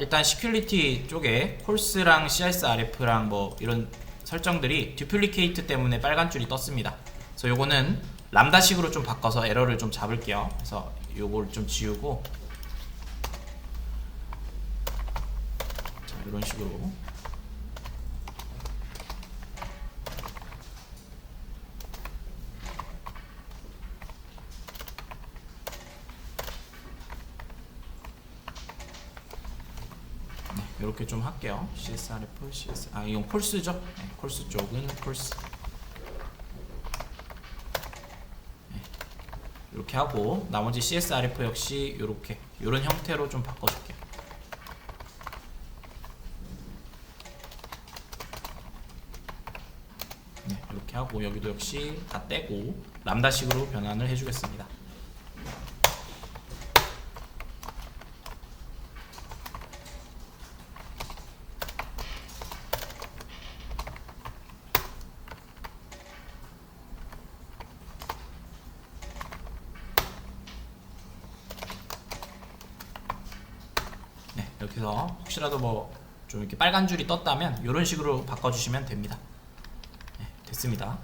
일단 시큐리티 쪽에 콜스랑 CSRF랑 뭐 이런 설정들이 듀플리케이트 때문에 빨간 줄이 떴습니다. 그래서 요거는 람다식으로 좀 바꿔서 에러를 좀 잡을게요. 그래서 요걸 좀 지우고 자 이런 식으로 이렇게 좀 할게요. CSRF, CS 아 이건 콜스죠? 네, 콜스 쪽은 콜스. 네, 이렇게 하고 나머지 CSRF 역시 이렇게 이런 형태로 좀 바꿔줄게요. 네, 이렇게 하고 여기도 역시 다 떼고 람다식으로 변환을 해주겠습니다. 네, 이렇게 해서 혹시라도 뭐 좀 이렇게 빨간 줄이 떴다면 이런 식으로 바꿔주시면 됩니다. 네, 됐습니다.